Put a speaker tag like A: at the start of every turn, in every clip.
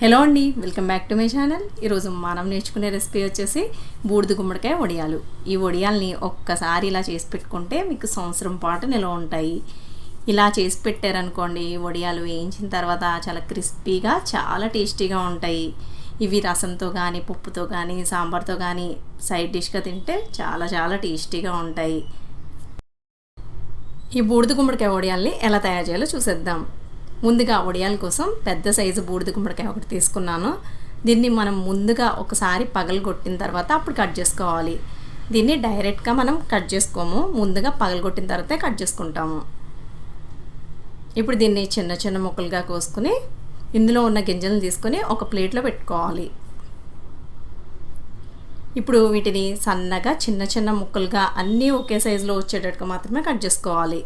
A: Hello అండి welcome back to my channel. ఈరోజు మనం నేర్చుకునే రెసిపీ వచ్చేసి బూడిద గుమ్మడికాయ వడియాలు. ఈ వడియాల్ని ఒక్కసారి ఇలా చేసి పెట్టుకుంటే మీకు సంవత్సరం పాటు నిల్వ ఉంటాయి. ఇలా చేసి పెట్టారనుకోండి వడియాలు వేయించిన తర్వాత చాలా క్రిస్పీగా చాలా టేస్టీగా ఉంటాయి. ఇవి రసంతో కానీ పప్పుతో కానీ సాంబార్తో కానీ సైడ్ డిష్గా తింటే చాలా చాలా టేస్టీగా ఉంటాయి. ఈ బూడిద గుమ్మడికాయ వడియాల్ని ఎలా తయారు చేయాలో చూసేద్దాం. ముందుగా వడియాల కోసం పెద్ద సైజు బూడిద గుమ్మడికాయ ఒకటి తీసుకున్నాను. దీన్ని మనం ముందుగా ఒకసారి పగలగొట్టిన తర్వాత అప్పుడు కట్ చేసుకోవాలి. దీన్ని డైరెక్ట్గా మనం కట్ చేసుకోము. ముందుగా పగలగొట్టిన తర్వాతే కట్ చేసుకుంటాము. ఇప్పుడు దీన్ని చిన్న చిన్న ముక్కలుగా కోసుకుని ఇందులో ఉన్న గింజలను తీసుకొని ఒక ప్లేట్లో పెట్టుకోవాలి. ఇప్పుడు వీటిని సన్నగా చిన్న చిన్న ముక్కలుగా అన్నీ ఒకే సైజులో వచ్చేటట్టుగా మాత్రమే కట్ చేసుకోవాలి.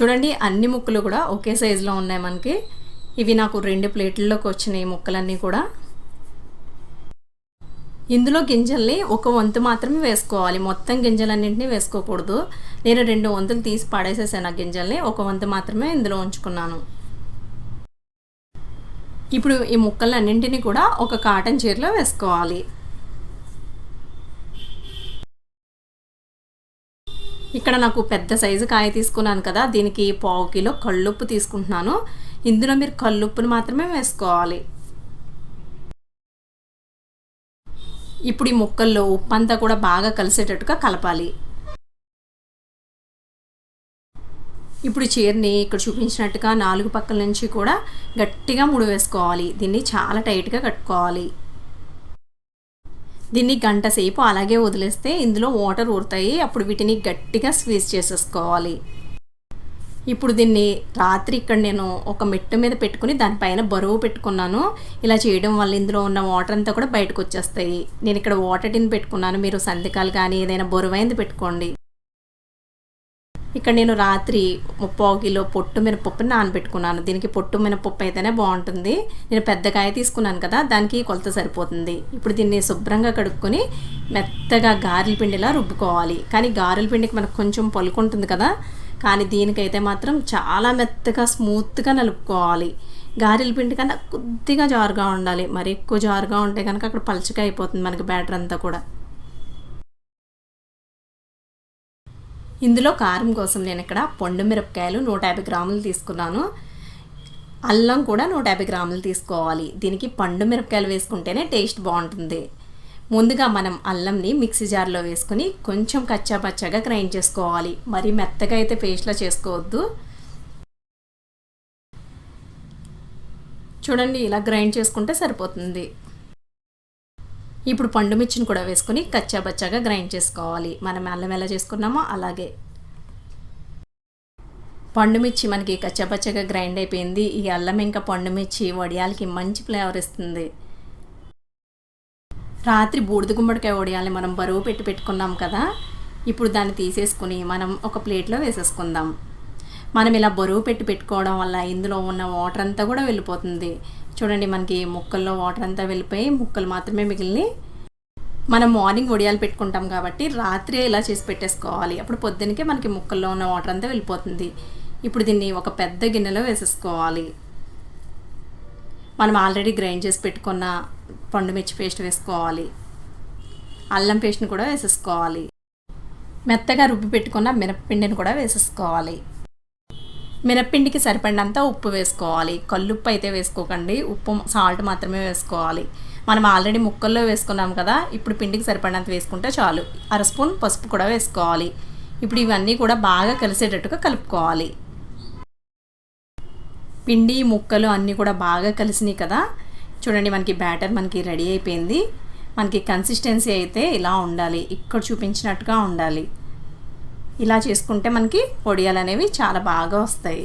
A: చూడండి అన్ని ముక్కలు కూడా ఒకే సైజులో ఉన్నాయి మనకి. ఇవి నాకు రెండు ప్లేట్లలోకి వచ్చినాయి ముక్కలన్నీ కూడా. ఇందులో గింజల్ని ఒక వంతు మాత్రమే వేసుకోవాలి. మొత్తం గింజలన్నింటినీ వేసుకోకూడదు. నేను రెండు వంతులు తీసి పడేసేసాను ఆ గింజల్ని. ఒక వంతు మాత్రమే ఇందులో ఉంచుకున్నాను. ఇప్పుడు ఈ ముక్కలన్నింటినీ కూడా ఒక కాటన్ చీరలో వేసుకోవాలి. ఇక్కడ నాకు పెద్ద సైజు కాయ తీసుకున్నాను కదా దీనికి పావు కిలో కళ్ళుప్పు తీసుకుంటున్నాను. ఇందులో మీరు కళ్ళుప్పును మాత్రమే వేసుకోవాలి. ఇప్పుడు ఈ ముక్కల్లో ఉప్పు అంతా కూడా బాగా కలిసేటట్టుగా కలపాలి. ఇప్పుడు చీరని ఇక్కడ చూపించినట్టుగా నాలుగు పక్కల నుంచి కూడా గట్టిగా ముడి వేసుకోవాలి. దీన్ని చాలా టైట్గా కట్టుకోవాలి. దీన్ని గంట సేపు అలాగే వదిలేస్తే ఇందులో వాటర్ ఊరుతాయి. అప్పుడు వీటిని గట్టిగా స్క్వీజ్ చేసేసుకోవాలి. ఇప్పుడు దీన్ని రాత్రి ఇక్కడ నేను ఒక మెట్టు మీద పెట్టుకుని దానిపైన బరువు పెట్టుకున్నాను. ఇలా చేయడం వల్ల ఇందులో ఉన్న వాటర్ అంతా కూడా బయటకు వచ్చేస్తాయి. నేను ఇక్కడ వాటర్ టిన్ పెట్టుకున్నాను. మీరు సందికాలు కానీ ఏదైనా బరువైంది పెట్టుకోండి. ఇక్కడ నేను రాత్రి ముప్పావు కిలో పొట్టు మినపప్పుని నానబెట్టుకున్నాను. దీనికి పొట్టు మినపప్పు అయితేనే బాగుంటుంది. నేను పెద్ద కాయ తీసుకున్నాను కదా దానికి కొలత సరిపోతుంది. ఇప్పుడు దీన్ని శుభ్రంగా కడుక్కొని మెత్తగా గారెల పిండిలా రుబ్బుకోవాలి. కానీ గారెల పిండికి మనకు కొంచెం పలుకుంటుంది కదా కానీ దీనికైతే మాత్రం చాలా మెత్తగా స్మూత్గా నలుపుకోవాలి. గారెల పిండి కన్నా కొద్దిగా జారుగా ఉండాలి. మరి ఎక్కువ జారుగా ఉంటే కనుక అక్కడ పలుచగా అయిపోతుంది మనకి బ్యాటర్ అంతా కూడా. ఇందులో కారం కోసం నేను ఇక్కడ పండు మిరపకాయలు నూట యాభై గ్రాములు తీసుకున్నాను. అల్లం కూడా నూట యాభై గ్రాములు తీసుకోవాలి. దీనికి పండు మిరపకాయలు వేసుకుంటేనే టేస్ట్ బాగుంటుంది. ముందుగా మనం అల్లంని మిక్సీ జార్లో వేసుకుని కొంచెం కచ్చాపచ్చగా గ్రైండ్ చేసుకోవాలి. మరి మెత్తగా అయితే పేస్ట్లో చేసుకోవద్దు. చూడండి ఇలా గ్రైండ్ చేసుకుంటే సరిపోతుంది. ఇప్పుడు పండు మిర్చిని కూడా వేసుకొని కచ్చా బచ్చాగా గ్రైండ్ చేసుకోవాలి. మనం అల్లం ఎలా చేసుకున్నామో అలాగే. పండు మిర్చి మనకి కచ్చాపచ్చగా గ్రైండ్ అయిపోయింది. ఈ అల్లం ఇంకా పండు మిర్చి వడియాలకి మంచి ఫ్లేవర్ ఇస్తుంది. రాత్రి బూడిద గుమ్మడికాయ వడియాలని మనం బరువు పెట్టి పెట్టుకున్నాం కదా ఇప్పుడు దాన్ని తీసేసుకుని మనం ఒక ప్లేట్లో వేసేసుకుందాం. మనం ఇలా బరువు పెట్టి పెట్టుకోవడం వల్ల ఇందులో ఉన్న వాటర్ అంతా కూడా వెళ్ళిపోతుంది. చూడండి మనకి ముక్కల్లో వాటర్ అంతా వెళ్ళిపోయి ముక్కలు మాత్రమే మిగిలినాయి మనం మార్నింగ్ వడియాలు పెట్టుకుంటాం కాబట్టి రాత్రి ఇలా చేసి పెట్టేసుకోవాలి. అప్పుడు పొద్దునకే మనకి ముక్కల్లో ఉన్న వాటర్ అంతా వెళ్ళిపోతుంది. ఇప్పుడు దీన్ని ఒక పెద్ద గిన్నెలో వేసేసుకోవాలి. మనం ఆల్రెడీ గ్రైండ్ చేసి పెట్టుకున్న పండు మిర్చి పేస్ట్ వేసుకోవాలి. అల్లం పేస్ట్ని కూడా వేసేసుకోవాలి. మెత్తగా రుబ్బి పెట్టుకున్న మినపపిండిని కూడా వేసేసుకోవాలి. మినప్పిండికి సరిపడినంత ఉప్పు వేసుకోవాలి. కల్లుప్పు అయితే వేసుకోకండి. ఉప్పు సాల్ట్ మాత్రమే వేసుకోవాలి. మనం ఆల్రెడీ ముక్కల్లో వేసుకున్నాం కదా ఇప్పుడు పిండికి సరిపడినంత వేసుకుంటే చాలు. అర స్పూన్ పసుపు కూడా వేసుకోవాలి. ఇప్పుడు ఇవన్నీ కూడా బాగా కలిసేటట్టుగా కలుపుకోవాలి. పిండి ముక్కలు అన్నీ కూడా బాగా కలిసినాయి కదా. చూడండి మనకి బ్యాటర్ మనకి రెడీ అయిపోయింది. మనకి కన్సిస్టెన్సీ అయితే ఇలా ఉండాలి. ఇక్కడ చూపించినట్టుగా ఉండాలి. ఇలా చేసుకుంటే మనకి పొడియాలు అనేవి చాలా బాగా వస్తాయి.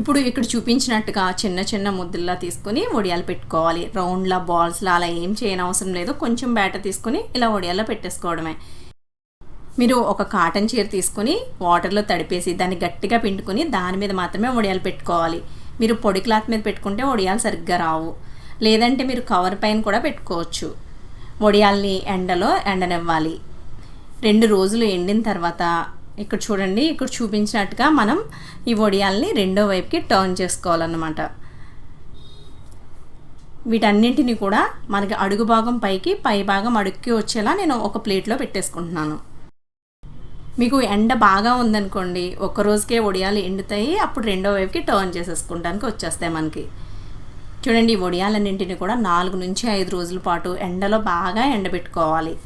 A: ఇప్పుడు ఇక్కడ చూపించినట్టుగా చిన్న చిన్న ముద్దల్లా తీసుకొని వడియాలు పెట్టుకోవాలి. రౌండ్లా బాల్స్లా అలా ఏం చేయనవసరం లేదు. కొంచెం బ్యాటర్ తీసుకొని ఇలా వడియాల్లో పెట్టేసుకోవడమే. మీరు ఒక కాటన్ చీర తీసుకొని వాటర్లో తడిపేసి దాన్ని గట్టిగా పిండుకొని దాని మీద మాత్రమే వడియాలు పెట్టుకోవాలి. మీరు పొడి క్లాత్ మీద పెట్టుకుంటే వడియాలు సరిగ్గా రావు. లేదంటే మీరు కవర్ పైన కూడా పెట్టుకోవచ్చు. వడియాల్ని ఎండలో ఎండనివ్వాలి. రెండు రోజులు ఎండిన తర్వాత ఇక్కడ చూడండి ఇక్కడ చూపించినట్టుగా మనం ఈ వడియాల్ని రెండో వైపుకి టర్న్ చేసుకోవాలన్నమాట. వీటన్నింటిని కూడా మనకి అడుగు భాగం పైకి పై భాగం అడుక్కి వచ్చేలా నేను ఒక ప్లేట్లో పెట్టేసుకుంటున్నాను. మీకు ఎండ బాగా ఉందనుకోండి ఒక రోజుకే వడియాలు ఎండుతాయి అప్పుడు రెండో వైపుకి టర్న్ చేసేసుకుంటానికి వచ్చేస్తాయి మనకి. చూడండి ఈ వడియాలన్నింటినీ కూడా నాలుగు నుంచి ఐదు రోజుల పాటు ఎండలో బాగా ఎండబెట్టుకోవాలి.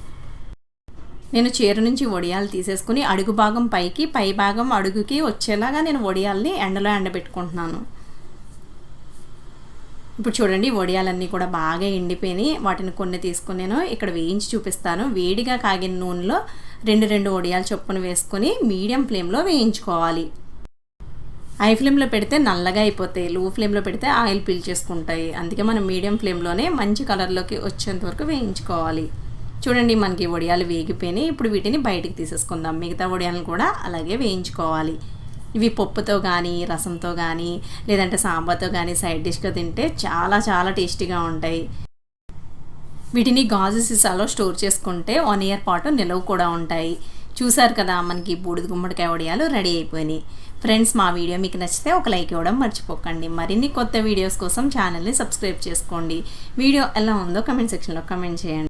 A: నేను చీర నుంచి వడియాలు తీసేసుకుని అడుగు భాగం పైకి పై భాగం అడుగుకి వచ్చేలాగా నేను వడియాల్ని ఎండలో ఎండబెట్టుకుంటున్నాను. ఇప్పుడు చూడండి వడియాలన్నీ కూడా బాగా ఎండిపోయినాయి. వాటిని కొన్ని తీసుకుని నేను ఇక్కడ వేయించి చూపిస్తాను. వేడిగా కాగిన నూనెలో రెండు రెండు వడియాలు చొప్పున వేసుకొని మీడియం ఫ్లేమ్లో వేయించుకోవాలి. హై ఫ్లేమ్లో పెడితే నల్లగా అయిపోతాయి. లో ఫ్లేమ్లో పెడితే ఆయిల్ పీల్చేసుకుంటాయి అందుకే మనం మీడియం ఫ్లేమ్లోనే మంచి కలర్లోకి వచ్చేంత వరకు వేయించుకోవాలి. చూడండి మనకి వడియాలు వేగిపోయినాయి. ఇప్పుడు వీటిని బయటికి తీసేసుకుందాం. మిగతా వడియాలను కూడా అలాగే వేయించుకోవాలి. ఇవి పప్పుతో కానీ రసంతో కానీ లేదంటే సాంబార్తో కానీ సైడ్ డిష్గా తింటే చాలా చాలా టేస్టీగా ఉంటాయి. వీటిని గాజు సీసాలో స్టోర్ చేసుకుంటే వన్ ఇయర్ పాటు నిలవ కూడా ఉంటాయి. చూసారు కదా మనకి బూడిద గుమ్మడికాయ వడియాలు రెడీ అయిపోయినాయి. ఫ్రెండ్స్ మా వీడియో మీకు నచ్చితే ఒక లైక్ ఇవ్వడం మర్చిపోకండి. మరిన్ని కొత్త వీడియోస్ కోసం ఛానల్ని సబ్స్క్రైబ్ చేసుకోండి. వీడియో ఎలా ఉందో కమెంట్ సెక్షన్లో కమెంట్ చేయండి.